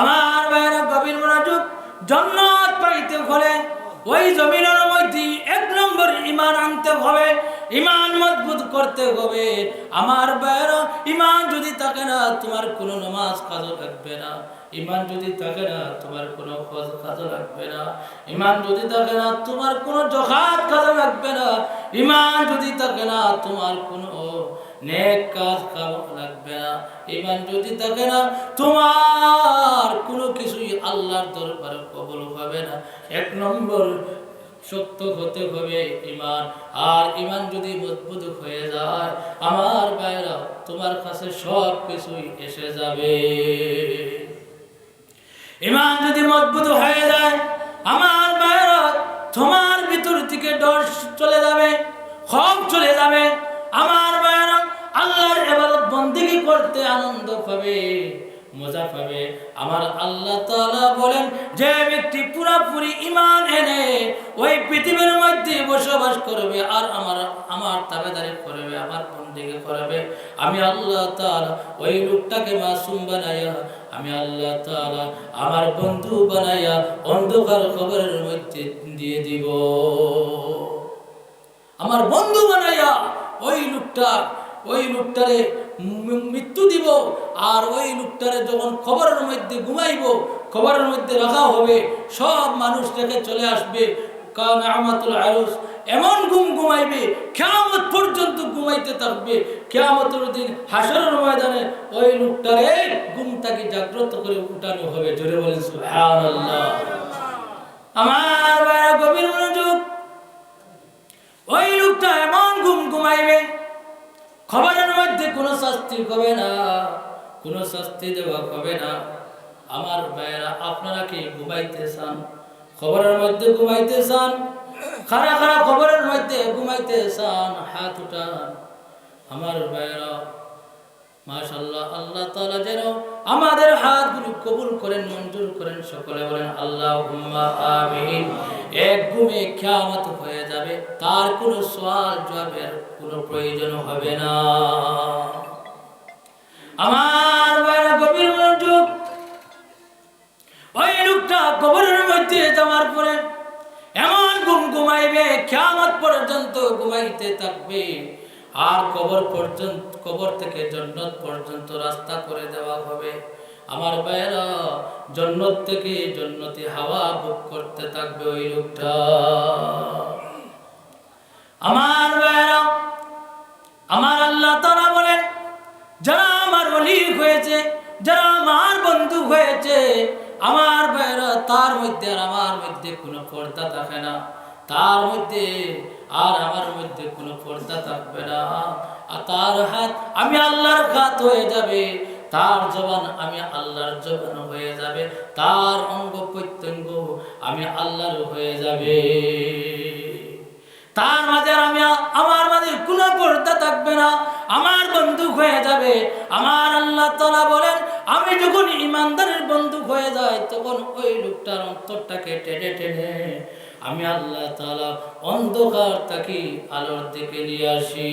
আমার ভাইয়েরা গভীর মনোযোগ জন্নত পাইতে হলে ওই জমিনের মধ্যে এক নম্বর ইমান আনতে হবে ইমান মজবুত করতে হবে। আমার ভাইয়েরা ইমান যদি থাকে না, তোমার কোনো নামাজ কাজও লাগবে না। ইমান যদি থাকে না, তোমার কোনো খোঁজ কাজও লাগবে না। ইমান যদি থাকে না, তোমার কোনো জখাত কাজও লাগবে না। ইমান যদি থাকে না, তোমার কোনো নেক কাজ কাম লাগবে না। ইমান যদি থাকে না, তোমার কোনো কিছুই আল্লাহর দরবারে কবল হবে না। এক নম্বর সত্য হতে হবে ইমান। আর ইমান যদি মজবুত হয়ে যায়, আমার বাইরা তোমার কাছে সব কিছুই এসে যাবে। ইমান যদি মজবুত হয়ে যায়, আমার বাইরা তোমার ভিতর থেকে ডর চলে যাবে খব চলে যাবে। আমার করতে আনন্দ পাবে, মজা পাবে। আমার আল্লাহ তাআলা বলেন, যে ব্যক্তি পুরাপুরি ইমান এনে ওই পৃথিবীর মধ্যে বসবাস করবে আর আমার আমার তাবেদারি করবে, আমার বন্দিগি করবে, আমি আল্লাহ তাআলা ওই লোকটাকে মাসুম বানাইয়া, আমি আল্লাহ তাআলা আমার বন্ধু বানাইয়া অন্ধকার খবরের মধ্যে দিয়ে দিব। আমার বন্ধু বানাইয়া ওই লোকটা ওই লোকটারে মৃত্যু দিব, আর ওই লোকটারে যখন খবরের মধ্যে ঘুমাইব, খবরের মধ্যে রাখা হবে, সব মানুষ দেখে চলে আসবে। কারণ আয়ুস এমন ঘুম ঘুমাইবে, কেয়ামত পর্যন্ত ঘুমাইতে থাকবে। কেয়ামতের দিন হাসরের ময়দানে ওই লোকটারে ঘুম তাকে জাগ্রত করে উঠানো হবে। জোরে বলেন আমার ভাইরা, গভীর মনোযোগ। ওই লোকটা এমন ঘুম ঘুমাইবে মধ্যে কোনো শাস্তি হবে না, কোনো শাস্তি দেওয়া হবে না। আমার ভাইয়েরা, আপনারা কি ঘুমাইতে চান? খবরের মধ্যে ঘুমাইতে চান? খারা খারা খবরের মধ্যে ঘুমাইতে চান? হাত উঠান। আমার ভাইয়েরা মাশাল্লাহ আল্লাহ তাআলা যেন আমাদের হাতগুলো কবুল করেন, মঞ্জুর করেন। সকলে বলেন আল্লাহ আমিন। এক ঘুমে কিয়ামত হয়ে যাবে, তার কোনো সওয়াল জবাবের কোনো প্রয়োজন হবে না। আমার গভীর মনোযোগ। ওই লোকটা কবরের মধ্যে যাওয়ার পরে এমন ঘুম ঘুমাইবে, কিয়ামত পর্যন্ত ঘুমাইতে থাকবে। আর কবর পর্যন্ত, কবর থেকে জন্নত পর্যন্ত রাস্তা করে দেওয়া হবে। আমার বাইরা জন্নত থেকে জন্নতি হাওয়া ভোগ করতে থাকবে ওই লোকটা। আমার হয়েছে, যারা আমার বন্ধু হয়েছে, আমার বাইরা তার মধ্যে আর আমার মধ্যে কোনো পর্দা থাকে না। তার মধ্যে আর আমার মধ্যে কোনো পর্দা থাকবে না। আর তার হাত আমি আল্লাহর হাত হয়ে যাবে, তার জবান আমি আল্লাহর জবান হয়ে যাবে, তার অঙ্গ প্রত্যঙ্গ আমি আল্লাহর হয়ে যাবে। তার মাঝে আমি, আমার মাঝে কোনো পর্দা থাকবে না। আমার বন্ধু হয়ে যাবে, আমার আল্লাহ বলেন, আমি যখন ইমানদারের বন্ধু হয়ে যাই, তখন ওই লোকটার অন্তরটাকে টেনে টেনে আমি আল্লাহ তালা অন্ধকার তাকে আলোর দিকে নিয়ে আসি।